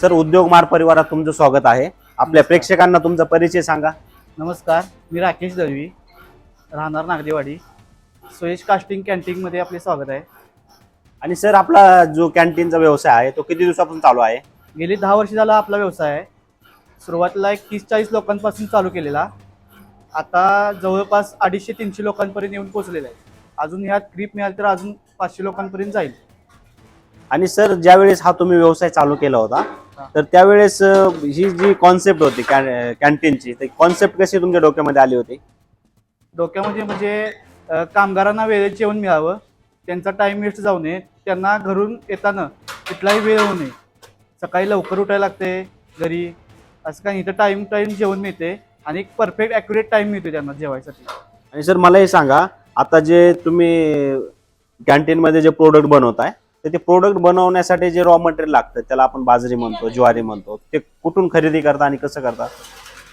Sir उद्योग मार परिवारात तुमचं स्वागत आहे. आपल्या प्रेक्षकांना तुमचा परिचय सांगा. नमस्कार मी राकेश दळवी राहणार नागदेवाडी. सुयश कास्टिंग कॅन्टीनमध्ये आपले स्वागत आहे. आणि सर आपला जो कॅन्टीनचा व्यवसाय आहे तो किती दिवसापासून चालू आहे? गेली दहा वर्ष झाला आपला व्यवसाय आहे. सुरुवातीला एक तीस चाळीस लोकांपासून चालू केलेला. आता जवळपास अडीचशे तीनशे लोकांपर्यंत येऊन पोहोचलेला आहे. अजून ह्यात क्रीप मिळाली तर अजून पाचशे लोकांपर्यंत जाईल. आणि सर ज्यावेळेस हा तुम्ही व्यवसाय चालू केला होता. तर त्यावेळेस ही जी कॉन्सेप्ट होती कॅ- कॅन्टीनची ती कॉन्सेप्ट कशी तुमच्या डोक्यामध्ये आली होती? डोक्यामध्ये म्हणजे कामगारांना वेळेत जेवण मिळावं त्यांचा टाईम वेस्ट जाऊ नये त्यांना घरून येताना कुठलाही वेळ होऊ नये. सकाळी लवकर उठायला लागते घरी असं काही इथं टाईम टाईम जेवण मिळते आणि एक परफेक्ट ॲक्युरेट टाईम मिळतो त्यांना जेवायसाठी. आणि सर मला हे सांगा आता जे तुम्ही कॅन्टीनमध्ये जे प्रोडक्ट बनवताय तर ते प्रोडक्ट बनवण्यासाठी जे रॉ मटेरियल लागतं त्याला आपण बाजरी म्हणतो ज्वारी म्हणतो ते कुठून खरेदी करता आणि कसं करता?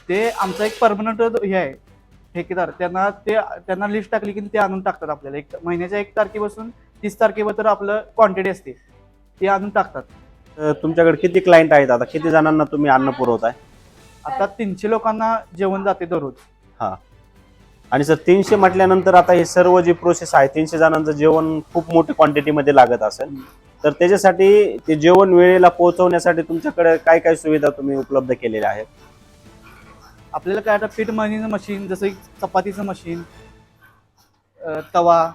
ते आमचा एक परमनंट हे आहे ठेकेदार. त्यांना ते त्यांना लिस्ट टाकली की ते आणून टाकतात आपल्याला. एक महिन्याच्या एक तारखेपासून तीस तारखेपर्यंत आपलं क्वांटिटी असते. ते आणून टाकतात. तर तुमच्याकडे किती क्लायंट आहेत आता? किती जणांना तुम्ही अन्न पुरवताय? आता तीनशे लोकांना जेवण जाते दररोज. हा. आणि सर तीनशे म्हटल्यानंतर आता हे सर्व जी प्रोसेस आहे तीनशे जणांचं जेवण खूप मोठी क्वांटिटीमध्ये लागत असेल. तर त्याच्यासाठी ते जेवण वेळेला पोहोचवण्यासाठी तुमच्याकडे काय काय सुविधा तुम्ही उपलब्ध केलेल्या आहेत? आपल्याला काय आता पीठ मळणीचं मशीन जसं की चपातीचं मशीन तवा.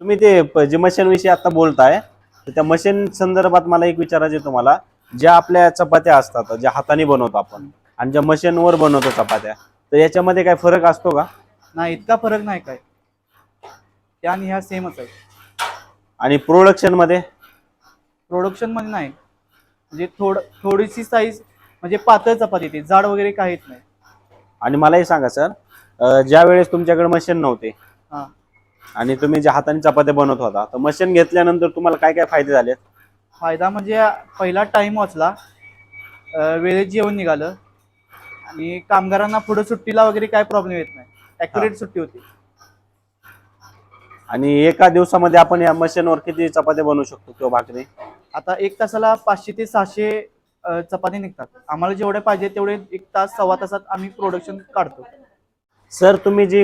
तुम्ही ते जे मशीन विषयी आता बोलताय तर त्या मशीन संदर्भात मला एक विचारायचं तुम्हाला. ज्या आपल्या चपात्या असतात ज्या हाताने बनवतो आपण आणि ज्या मशीनवर बनवतो चपात्या तर याच्यामध्ये काय फरक असतो का? नाही इतका फरक नाही काय. त्या आणि ह्या सेमच आहे आणि प्रोडक्शनमध्ये? प्रोडक्शनमध्ये नाही. म्हणजे थोड थोडीशी साईज म्हणजे पातळ चपाती येते जाड वगैरे काहीच नाही. आणि मला हे सांगा सर ज्या वेळेस तुमच्याकडे मशीन नव्हते हां. आणि तुम्ही ज्या हाताने चपात्या बनवत होता तर मशीन घेतल्यानंतर तुम्हाला काय काय फायदे झाले फायदा म्हणजे पहिला टाइम वाचला अं, वेळेत जेवण निघालं आणि कामगारांना पुढे सुट्टीला वगैरे काय प्रॉब्लेम येत नाही. ॲक्युरेट सुट्टी होती. आणि एका दिवसामध्ये आपण या मशीनवर किती चपात्या बनवू शकतो किंवा भाकरी? आता एक तासाला पाचशे ते सहाशे चपाती निघतात. आम्हाला जेवढे पाहिजे तेवढे एक तास सव्वा तासात आम्ही प्रोडक्शन काढतो. सर तुम्ही जी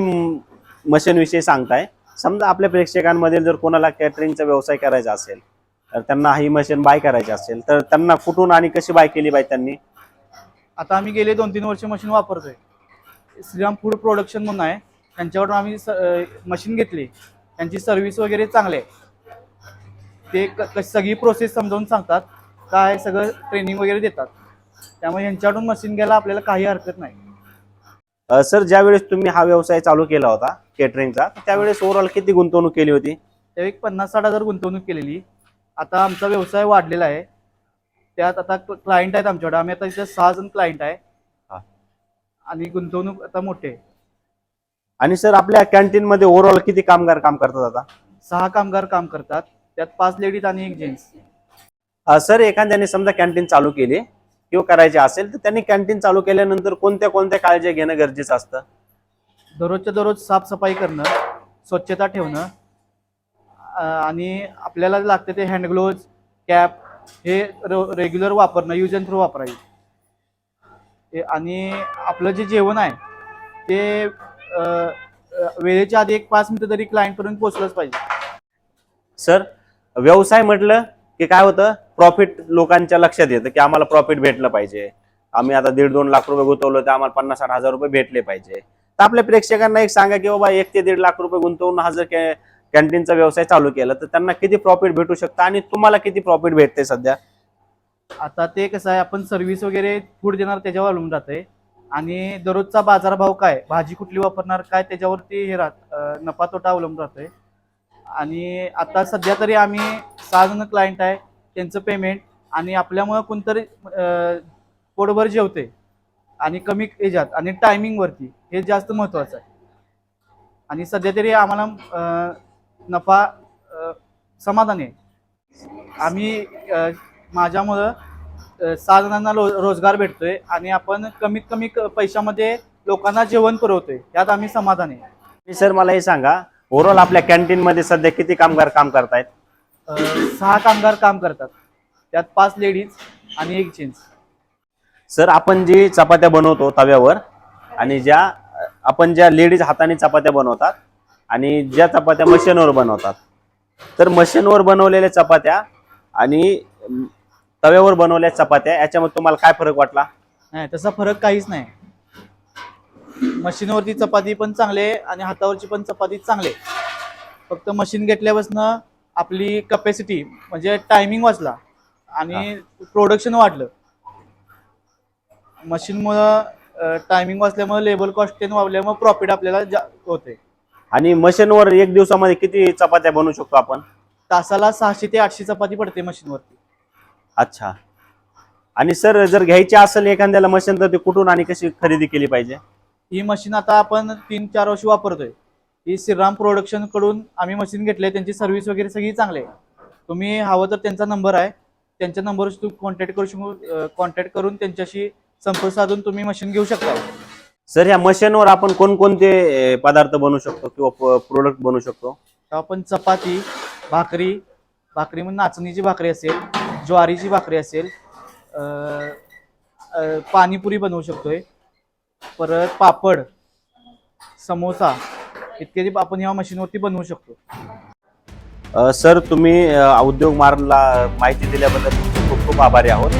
मशीन विषयी सांगताय समजा आपल्या प्रेक्षकांमध्ये जर कोणाला कॅटरिंगचा व्यवसाय करायचा असेल तर त्यांना ही मशीन बाय करायची असेल तर त्यांना कुठून आणि कशी बाय केली पाहिजे त्यांनी? आता आम्ही गेले दोन तीन वर्ष मशीन वापरतोय. श्रीराम फूड प्रोडक्शन म्हणून आहे. त्यांच्याकडून आम्ही मशीन घेतली. त्यांची सर्व्हिस वगैरे चांगली आहे. ते क- सगळी प्रोसेस समजावून सांगतात. काय सगळं ट्रेनिंग वगैरे देतात. त्यामुळे यांच्याकडून मशीन घ्यायला आपल्याला काही हरकत नाही. सर ज्यावेळेस तुम्ही हा व्यवसाय चालू केला होता केटरिंगचा त्यावेळेस ओव्हरऑल किती गुंतवणूक केली होती? त्यावेळी पन्नास साठ हजार गुंतवणूक केलेली. आता आमचा व्यवसाय वाढलेला आहे. त्यात आता क्लायंट आहेत आमच्याकडे. आम्ही आता इथे सहा जण क्लायंट आहे. आणि गुंतवणूक आता मोठे आहे. आणि सर आपल्या कॅन्टीन मध्ये ओव्हरऑल किती कामगार काम करतात आता? सहा कामगार काम करतात. त्यात पाच लेडीज आणि एक जेंट्स अ, सर एखाद्याने समजा कॅन्टीन चालू केली किंवा करायची असेल तर त्यांनी कॅन्टीन चालू केल्यानंतर कोणत्या कोणत्या काळजी घेणं गरजेचं असतं? दररोजच्या दररोज साफसफाई करणं स्वच्छता ठेवणं अं, आणि आपल्याला लागते ते हँड ग्लोव्ज कॅप हे रेग्युलर वापरणं यूज अँड थ्रो वापरायचे. आणि आपलं जे जेवण आहे ते वेळेच्या आधी एक पाच मिनिटं तरी क्लायंटपर्यंत पोहोचलंच पाहिजे. सर व्यवसाय म्हटलं की काय होतं प्रॉफिट लोकांच्या लक्षात येतं की आम्हाला प्रॉफिट भेटलं पाहिजे. आम्ही आता दीड दोन लाख रुपये गुंतवलो तर आम्हाला पन्नास साठ हजार रुपये भेटले पाहिजे. तर आपल्या प्रेक्षकांना एक सांगा की बाबा एक ते दीड लाख रुपये गुंतवून हा जर कॅन्टीनचा व्यवसाय चालू केला तर त्यांना किती प्रॉफिट भेटू शकतं आणि तुम्हाला किती प्रॉफिट भेटते सध्या? आता ते कसं आहे आपण सर्व्हिस वगैरे फूड देणार त्याच्यावर अवलंबून राहते आणि दररोजचा बाजारभाव काय भाजी कुठली वापरणार काय त्याच्यावरती हे राहत नफा तोटा अवलंबून राहतोय. आणि आता सध्या तरी आम्ही सहा जण क्लायंट आहे त्यांचं पेमेंट आणि आपल्यामुळं कोणतरी पोटभर जेवते आणि कमी याच्यात आणि टायमिंगवरती हे जास्त महत्त्वाचं आहे. आणि सध्या तरी आम्हाला नफा समाधान समाधानी आहे. आम्ही माझ्यामुळं सहा जणांना रो रोजगार भेटतोय आणि आपण कमीत कमी क- पैशामध्ये लोकांना जेवण पुरवतोय. यात आम्ही समाधानी आहे. सर मला हे सांगा ओव्हरऑल आपल्या कॅन्टीन मध्ये सध्या किती कामगार काम करतायत? सहा कामगार काम करतात. त्यात पाच लेडीज आणि एक जेंट्स सर आपण जी चपात्या बनवतो तव्यावर आणि ज्या आपण ज्या लेडीज हाताने चपात्या बनवतात आणि ज्या चपात्या मशीनवर बनवतात. तर मशीनवर बनवलेल्या चपात्या आणि तव्यावर बनवलेल्या चपात्या याच्यामध्ये तुम्हाला काय फरक वाटला? नाही तसा फरक काहीच नाही. मशीनवरती चपाती पण चांगले आणि हातावरची पण चपाती चांगले. फक्त मशीन घेतल्यापासून आपली कपॅसिटी म्हणजे टायमिंग वाचला आणि प्रोडक्शन वाढलं. मशीनमुळं टायमिंग वाचल्यामुळे लेबर कॉस्ट वाढल्यामुळे प्रॉफिट आपल्याला होते आणि मशीनवर एक दिवसामध्ये किती चपात्या बनवू शकतो आपण? तासाला सहाशे ते आठशे चपाती पडते मशीनवरती. अच्छा. आणि सर जर घ्यायची असेल एखाद्याला मशीन तर ती कुठून आणि कशी खरेदी केली पाहिजे? ही मशीन आता आपण तीन चार वर्ष वापरतोय. ही श्रीराम प्रोडक्शनकडून आम्ही मशीन घेतले त्यांची सर्व्हिस वगैरे सगळी चांगली आहे. तुम्ही हवं तर त्यांचा नंबर आहे. त्यांच्या नंबरवर तुम्ही कॉन्टॅक्ट करू शकू कॉन्टॅक्ट करून त्यांच्याशी संपर्क साधून तुम्ही मशीन घेऊ शकता. सर ह्या मशीनवर आपण कोणकोणते पदार्थ बनवू शकतो किंवा प्रोडक्ट बनवू शकतो? आपण चपाती भाकरी भाकरी म्हणजे नाचणीची भाकरी असेल ज्वारीची भाकरी असेल पाणीपुरी बनवू शकतोय. परत पापड समोसा इत्यादी आपण ह्या मशीनवरती बनवू शकतो. अ, सर तुम्ही अ, उद्योग मार्गला माहिती दिल्याबद्दल तुमचे खूप खूप आभारी आहोत.